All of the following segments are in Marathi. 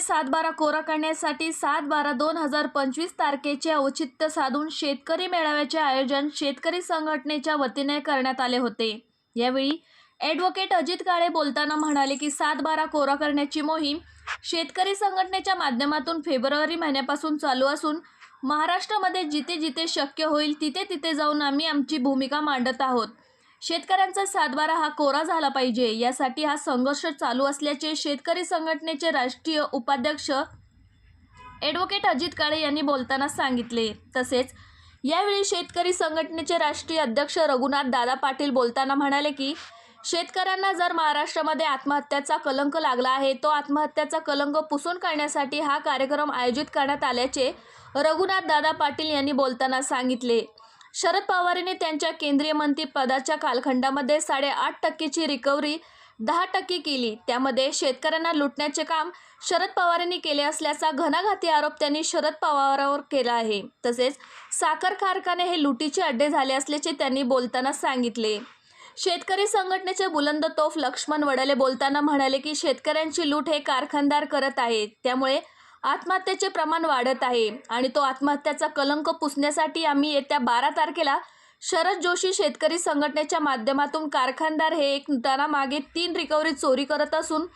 सातबारा कोरा करण्यासाठी सात बारा दोन हजार पंचवीस तारखेचे औचित्य साधून शेतकरी मेळाव्याचे आयोजन शेतकरी संघटनेच्या वतीने करण्यात आले होते. यावेळी ॲडव्होकेट अजित काळे बोलताना म्हणाले की सात बारा कोरा करण्याची मोहीम शेतकरी संघटनेच्या माध्यमातून फेब्रुवारी महिन्यापासून चालू असून महाराष्ट्रामध्ये जिथे जिथे शक्य होईल तिथे तिथे जाऊन आम्ही आमची भूमिका मांडत आहोत. शेतकऱ्यांचा सातबारा हा कोरा झाला पाहिजे. यासाठी हा संघर्ष चालू असल्याचे शेतकरी संघटनेचे राष्ट्रीय उपाध्यक्ष ॲडव्होकेट अजित काळे यांनी बोलताना सांगितले. तसेच यावेळी शेतकरी संघटनेचे राष्ट्रीय अध्यक्ष रघुनाथ दादा पाटील बोलताना म्हणाले की शेतकऱ्यांना जर महाराष्ट्रामध्ये आत्महत्याचा कलंक लागला आहे तो आत्महत्याचा कलंक पुसून काढण्यासाठी हा कार्यक्रम आयोजित करण्यात आल्याचे रघुनाथ दादा पाटील यांनी बोलताना सांगितले. शरद पवारांनी त्यांच्या केंद्रीय मंत्री पदाच्या कालखंडामध्ये साडेआठ टक्केची रिकव्हरी दहा टक्के केली. त्यामध्ये शेतकऱ्यांना लुटण्याचे काम शरद पवारांनी केले असल्याचा घणाघाती आरोप त्यांनी शरद पवारांवर केला आहे. तसेच साखर कारखाने हे लुटीचे अड्डे झाले असल्याचे त्यांनी बोलताना सांगितले. शेतकरी संघटनेचे बुलंद तोफ लक्ष्मण वडले बोलताना म्हणाले की शेतकऱ्यांची लूट हे कारखानदार करत आहेत. त्यामुळे आत्महत्येचे प्रमाण वाढत आहे आणि तो आत्महत्याचा कलंक पुसण्यासाठी आम्ही येत्या बारा तारखेला शरद जोशी शेतकरी संघटनेच्या माध्यमातून कारखानदार हे एक मागे तीन रिकव्हरी चोरी करत असून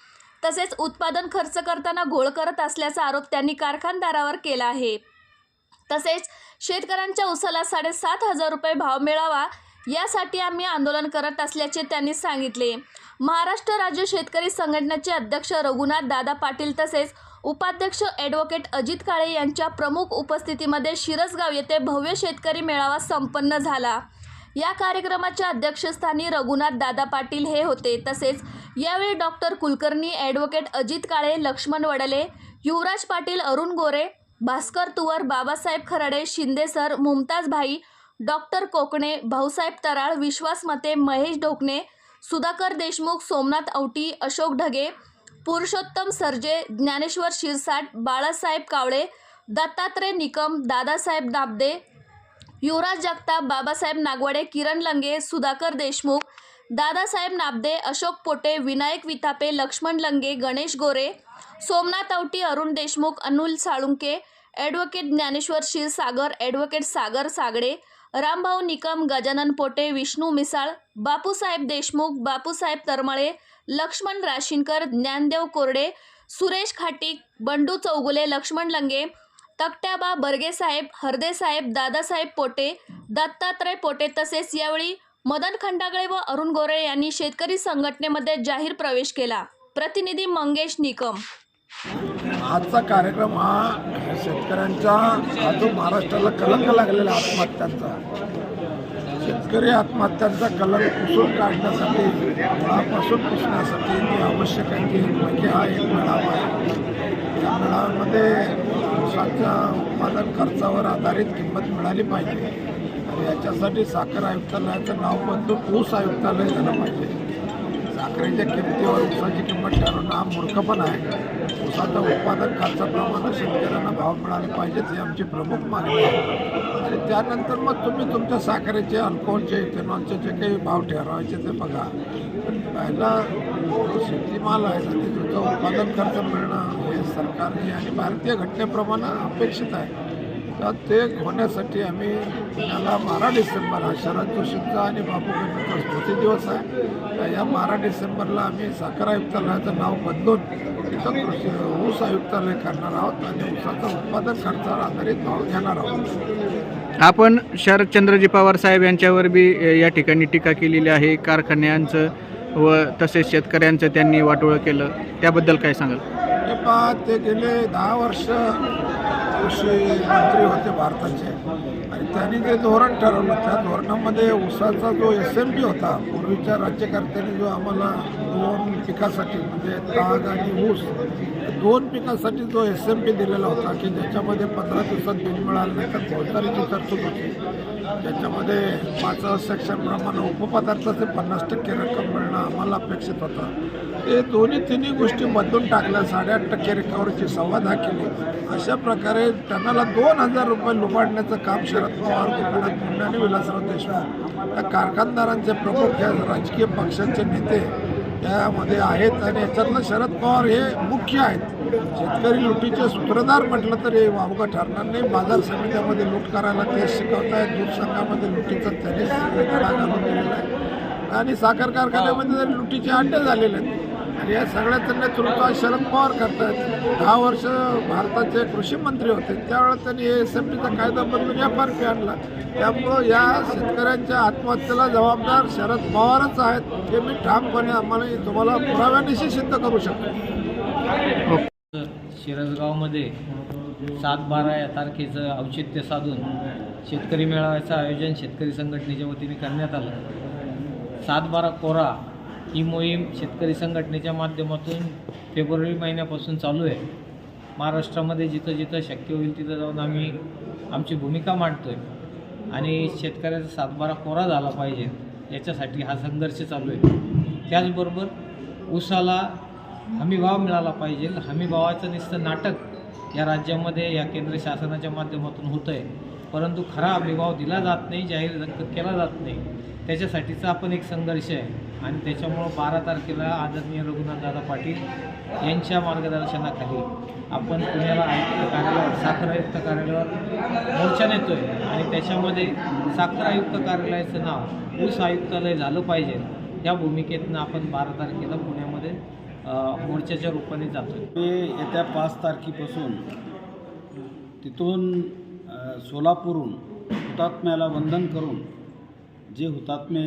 तसेच उत्पादन खर्च करताना घोळ करत असल्याचा आरोप त्यांनी कारखानदारावर केला आहे. तसेच शेतकऱ्यांच्या उसाला साडेसात हजार रुपये भाव मिळावा यासाठी आम्ही आंदोलन करत असल्याचे त्यांनी सांगितले. महाराष्ट्र राज्य शेतकरी संघटनेचे अध्यक्ष रघुनाथ दादा पाटील तसेच उपाध्यक्ष ॲडव्होकेट अजित काळे यांच्या प्रमुख उपस्थितीमध्ये शिरसगाव येथे भव्य शेतकरी मेळावा संपन्न झाला. या कार्यक्रमाच्या अध्यक्षस्थानी रघुनाथ दादा पाटील हे होते. तसेच यावेळी doctor Kulkarni advocate Ajit Kale Laxman Wadle Yuvraj Patil Arun Gore Bhaskar Tuwar Babasaheb Kharade Shinde sir Mumtaz Bhai doctor Kokane Bhausaheb Taral Vishwas Mate Mahesh Dhokane Sudhakar Deshmukh Somnath Auti Ashok Dhage Purushottam Sarje Dnyaneshwar Shirsat Balasaheb Kawale Dattatray Nikam Dadasaheb Dabde Yuvraj Jagtap Babasaheb Nagwade Kiran Lange Sudhakar Deshmukh Dadasaheb Nabde Ashok Pote Vinayak Vitape Laxman Lange Ganesh Gore Somnath Auti Arun Deshmukh Anul Salunke advocate Dnyaneshwar Kshirsagar advocate Sagar Sagade Rambhau Nikam Gajanan Pote Vishnu Misal Bapusaheb Deshmukh Bapusaheb Taramale Laxman Rashinkar Dnyandev Korde Suresh Khatik Bandu Chougule Laxman लंगे तकट्याबा बर्गेसाहेब हरदेसाहेब दादासाहेब पोटे दत्तात्रय पोटे तसेच यावेळी मदन खंडागळे व अरुण गोरे यांनी शेतकरी संघटनेमध्ये जाहीर प्रवेश केला. प्रतिनिधी मंगेश निकम. आजचा कार्यक्रम हा शेतकऱ्यांचा जो महाराष्ट्राला कलंक लागलेला आत्महत्यांचा शेतकरी आत्महत्यांचा कलम पुसून काढण्यासाठी मुळापासून पुसण्यासाठी ते आवश्यक आहे की म्हणजे हा एक मेळावा आहे. या मेळाव्यामध्ये ऊसाच्या उत्पादन खर्चावर आधारित किंमत मिळाली पाहिजे. आणि याच्यासाठी साखर आयुक्तालयाचं नाव बदलून ऊस आयुक्तालय झालं पाहिजे. साखरेच्या किमतीवर ऊसाची किंमत ठरवणं हा मूर्खपण आहे. ऊसाचं उत्पादन खर्चाप्रमाणे शेतकऱ्यांना भाव मिळाले पाहिजेच ही आमची प्रमुख मागणी आहे. आणि त्यानंतर मग तुम्ही तुमच्या साखरेचे अल्कोहोलचे इथेनॉलचे जे काही भाव ठरवायचे ते बघा. पण पहिला शेतीमाल आहे आणि त्याचं उत्पादन खर्च मिळणं हे सरकारने आणि भारतीय घटनेप्रमाणे अपेक्षित आहे. तर ते होण्यासाठी आम्ही त्याला बारा डिसेंबर हा शरद जोशींचा आणि बापू गणपतीचा स्मृती दिवस आहे. तर या बारा डिसेंबरला आम्ही साखर आयुक्तालयाचं नाव बदलून इथं कृषी ऊस आयुक्तालय करणार आहोत आणि ऊसाचं उत्पादन खर्चावर आधारित भाव घेणार आहोत. आपण शरदचंद्रजी पवार साहेब यांच्यावर बी या ठिकाणी टीका केलेली आहे. कारखान्यांचं व तसेच शेतकऱ्यांचं त्यांनी वाटोळं केलं. त्याबद्दल काय सांगाल? हे पाच ते गेले दहा वर्ष कृषी मंत्री होते भारताचे. आणि त्यांनी जे धोरण ठरवलं त्या धोरणामध्ये ऊसाचा जो एस एम पी होता पूर्वीच्या राज्यकर्त्यांनी जो आम्हाला दोन पिकासाठी म्हणजे ताग आणि ऊस दोन पिकासाठी जो एस एम पी दिलेला होता की ज्याच्यामध्ये पंधरा दिवसात बिल मिळालं नाही तर फौजदारीची तरतूद होती. ज्याच्यामध्ये पाच सेक्शनप्रमाणे उपपदार्थाचे पन्नास टक्के रक्कम मिळणं आम्हाला अपेक्षित होतं. ते दोन्ही तिन्ही गोष्टी बदलून टाकल्या साडेआठ टक्के रिकव्हरीची संवाद हा केली. अशा प्रकारे टनाला दोन हजार रुपये लुबाडण्याचं काम शरद पवार गोपीनाथ मुंडे आणि विलासराव देशमुख या कारखानदारांचे प्रमुख या राजकीय पक्षांचे नेते त्यामध्ये आहेत आणि याच्यातलं शरद पवार हे मुख्य आहेत. शेतकरी लुटीचे सूत्रधार म्हटलं तरी वावगा ठरणार नाही. बाजार समित्यामध्ये लूट करायला ते शिकवतायत. दूध संघामध्ये लुटीचा त्यांनी धडा घालून दिलेला आहे. आणि साखर कारखान्यामध्ये तरी लुटीचे अड्डे झालेले आहेत आणि या सगळ्याचं नेतृत्व शरद पवार करतायत. दहा वर्ष भारताचे कृषी मंत्री होते. त्यावेळेस त्यांनी एस एम टीचा कायदा बदलून एफ आर पी आणला. त्यामुळं या शेतकऱ्यांच्या आत्महत्येला जबाबदार शरद पवारच आहेत हे मी ठामपणे आम्हाला तुम्हाला पुराव्यानिशी सिद्ध करू शकतो. शिरसगावमध्ये सात बारा या तारखेचं औचित्य साधून शेतकरी मेळाव्याचं आयोजन शेतकरी संघटनेच्या वतीने करण्यात आलं. सात बारा कोरा ही मोहीम शेतकरी संघटनेच्या माध्यमातून फेब्रुवारी महिन्यापासून चालू आहे. महाराष्ट्रामध्ये जिथं जिथं शक्य होईल तिथं जाऊन आम्ही आमची भूमिका मांडतो आहे आणि शेतकऱ्याचा सातबारा कोरा झाला पाहिजे याच्यासाठी हा संघर्ष चालू आहे. त्याचबरोबर ऊसाला हमीभाव मिळाला पाहिजे. हमीभावाचं नुसतं नाटक या राज्यामध्ये या केंद्र शासनाच्या माध्यमातून होतं आहे परंतु खरा हमीभाव दिला जात नाही जाहीर केला जात नाही. त्याच्यासाठीचा आपण एक संघर्ष आहे. आणि त्याच्यामुळं बारा तारखेला आदरणीय रघुनाथदादा पाटील यांच्या मार्गदर्शनाखाली आपण पुण्याला आयुक्त कार्यालयावर साखर आयुक्त कार्यालयावर मोर्चा नेतो आहे आणि त्याच्यामध्ये साखर आयुक्त कार्यालयाचं नाव ऊस आयुक्तालय झालं पाहिजे. या भूमिकेतनं आपण बारा तारखेला पुण्यामध्ये मोर्चाच्या रूपाने जातो मी येत्या पाच तारखेपासून तिथून सोलापूरहून हुतात्म्याला वंदन करून जे हुतात्मे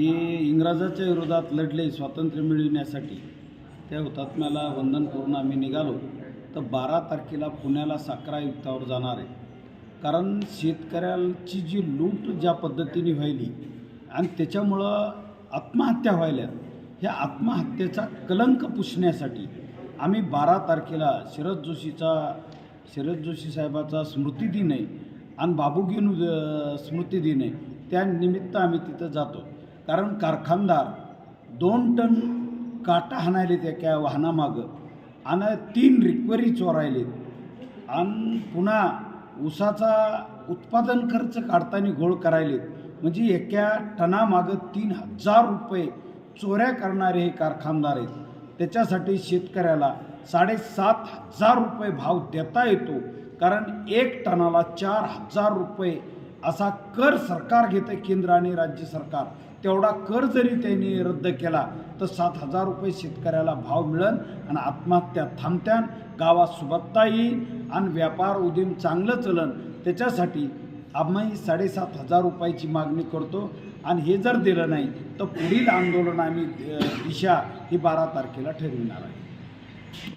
की इंग्रजाच्या विरोधात लढले स्वातंत्र्य मिळविण्यासाठी. त्या हुतात्म्याला वंदन करून आम्ही निघालो. तर बारा तारखेला पुण्याला साखर आयुक्तावर जाणार आहे. कारण शेतकऱ्यांची जी लूट ज्या पद्धतीने व्हायली आणि त्याच्यामुळं आत्महत्या व्हायल्या ह्या आत्महत्येचा कलंक पुसण्यासाठी आम्ही बारा तारखेला शरद जोशीचा शरद जोशी साहेबाचा स्मृतिदिन आहे आणि बाबूगीन स्मृतिदिन आहे. त्यानिमित्त आम्ही तिथं जातो. कारण कारखानदार दोन टन काटा हाणायले त्या वाहनामागं आणि तीन रिक्वरी चोरायलेत. आणि पुन्हा ऊसाचा उत्पादन खर्च काढताना घोळ करायलेत. म्हणजे एका टनामागं तीन हजार रुपये चोऱ्या करणारे हे कारखानदार आहेत. त्याच्यासाठी शेतकऱ्याला साडेसात हजार रुपये भाव देता येतो. कारण एक टनाला चार हजार रुपये असा कर सरकार घेतं केंद्र आणि राज्य सरकार. तेवढा कर जरी त्यांनी रद्द केला तर सात हजार रुपये शेतकऱ्याला भाव मिळन आणि आत्महत्या थांबत्यान गावात सुबत्ता येईल आणि व्यापार उद्यम चांगलं चलन. त्याच्यासाठी आम्ही साडेसात हजार रुपयाची मागणी करतो आणि हे जर दिलं नाही तर पुढील आंदोलन आम्ही दिशा ही बारा तारखेला ठरविणार आहे.